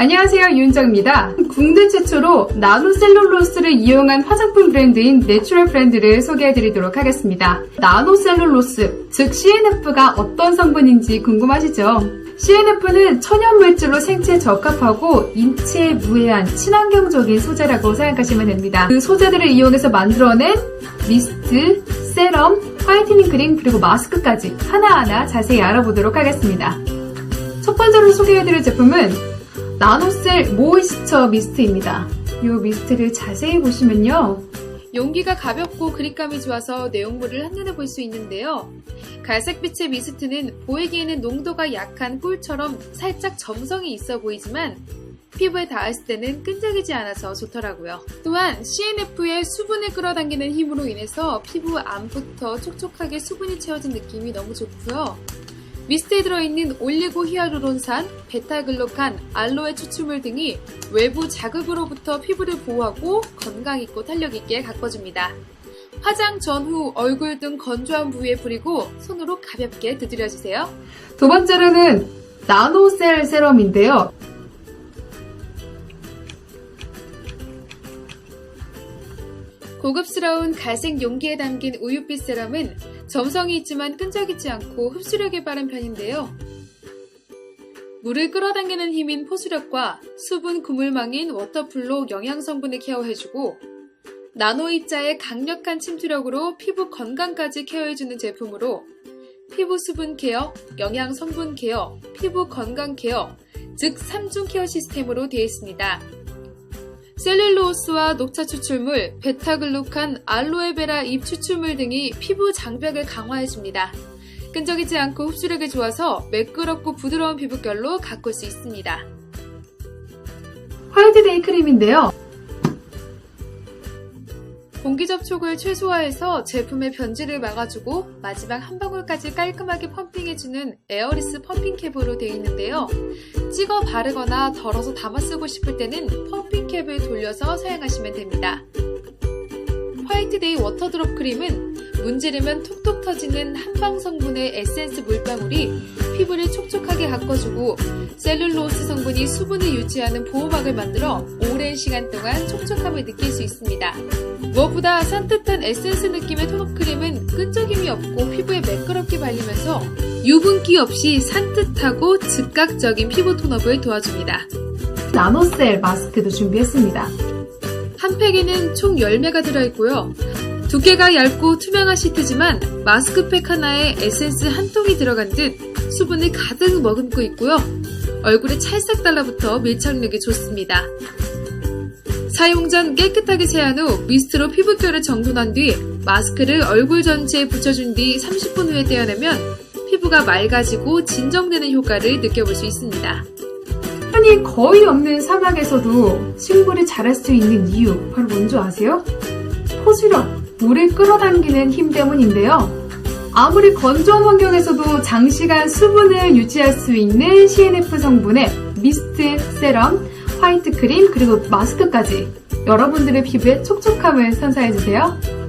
안녕하세요 유은정입니다. 국내 최초로 나노셀룰로스를 이용한 화장품 브랜드인 내추럴 브랜드를 소개해드리도록 하겠습니다. 나노셀룰로스, 즉 CNF가 어떤 성분인지 궁금하시죠? CNF는 천연물질로 생체에 적합하고 인체에 무해한 친환경적인 소재라고 생각하시면 됩니다. 그 소재들을 이용해서 만들어낸 미스트, 세럼, 화이트닝 크림 그리고 마스크까지 하나하나 자세히 알아보도록 하겠습니다. 첫 번째로 소개해드릴 제품은 나노셀 모이스처 미스트입니다. 이 미스트를 자세히 보시면요. 용기가 가볍고 그립감이 좋아서 내용물을 한눈에 볼 수 있는데요. 갈색빛의 미스트는 보이기에는 농도가 약한 꿀처럼 살짝 점성이 있어 보이지만 피부에 닿았을 때는 끈적이지 않아서 좋더라고요. 또한 CNF의 수분을 끌어당기는 힘으로 인해서 피부 안부터 촉촉하게 수분이 채워진 느낌이 너무 좋고요. 미스트에 들어있는 올리고 히아루론산, 베타글루칸, 알로에 추출물 등이 외부 자극으로부터 피부를 보호하고 건강 있고 탄력 있게 가꿔줍니다. 화장 전후 얼굴 등 건조한 부위에 뿌리고 손으로 가볍게 두드려주세요. 두 번째로는 나노셀 세럼인데요. 고급스러운 갈색 용기에 담긴 우유빛 세럼은 점성이 있지만 끈적이지 않고 흡수력이 빠른 편인데요. 물을 끌어당기는 힘인 포수력과 수분 그물망인 워터풀로 영양 성분을 케어해주고 나노 입자의 강력한 침투력으로 피부 건강까지 케어해주는 제품으로 피부 수분 케어, 영양 성분 케어, 피부 건강 케어, 즉 3중 케어 시스템으로 되어 있습니다. 셀룰로스와 녹차 추출물, 베타글루칸, 알로에베라 잎 추출물 등이 피부 장벽을 강화해줍니다. 끈적이지 않고 흡수력이 좋아서 매끄럽고 부드러운 피부결로 가꿀 수 있습니다. 화이트데이 크림인데요. 공기 접촉을 최소화해서 제품의 변질을 막아주고 마지막 한 방울까지 깔끔하게 펌핑해주는 에어리스 펌핑 캡으로 되어 있는데요. 찍어 바르거나 덜어서 담아 쓰고 싶을 때는 펌핑 캡을 돌려서 사용하시면 됩니다. 화이트데이 워터드롭 크림은 문지르면 톡톡 터지는 한방 성분의 에센스 물방울이 피부를 촉촉하게 가꿔주고 셀룰로스 성분이 수분을 유지하는 보호막을 만들어 오랜 시간 동안 촉촉함을 느낄 수 있습니다. 무엇보다 산뜻한 에센스 느낌의 톤업 크림은 끈적임이 없고 피부에 매끄럽게 발리면서 유분기 없이 산뜻하고 즉각적인 피부 톤업을 도와줍니다. 나노셀 마스크도 준비했습니다. 한 팩에는 총 10매가 들어있고요. 두께가 얇고 투명한 시트지만 마스크팩 하나에 에센스 한 통이 들어간 듯 수분을 가득 머금고 있고요. 얼굴에 찰싹 달라붙어 밀착력이 좋습니다. 사용 전 깨끗하게 세안 후 미스트로 피부결을 정돈한 뒤 마스크를 얼굴 전체에 붙여준 뒤 30분 후에 떼어내면 피부가 맑아지고 진정되는 효과를 느껴볼 수 있습니다. 흔히 거의 없는 사막에서도 식물이 자랄 수 있는 이유 바로 뭔지 아세요? 포수력, 물을 끌어당기는 힘 때문인데요. 아무리 건조한 환경에서도 장시간 수분을 유지할 수 있는 CNF 성분의 미스트, 세럼, 화이트 크림, 그리고 마스크까지 여러분들의 피부에 촉촉함을 선사해주세요.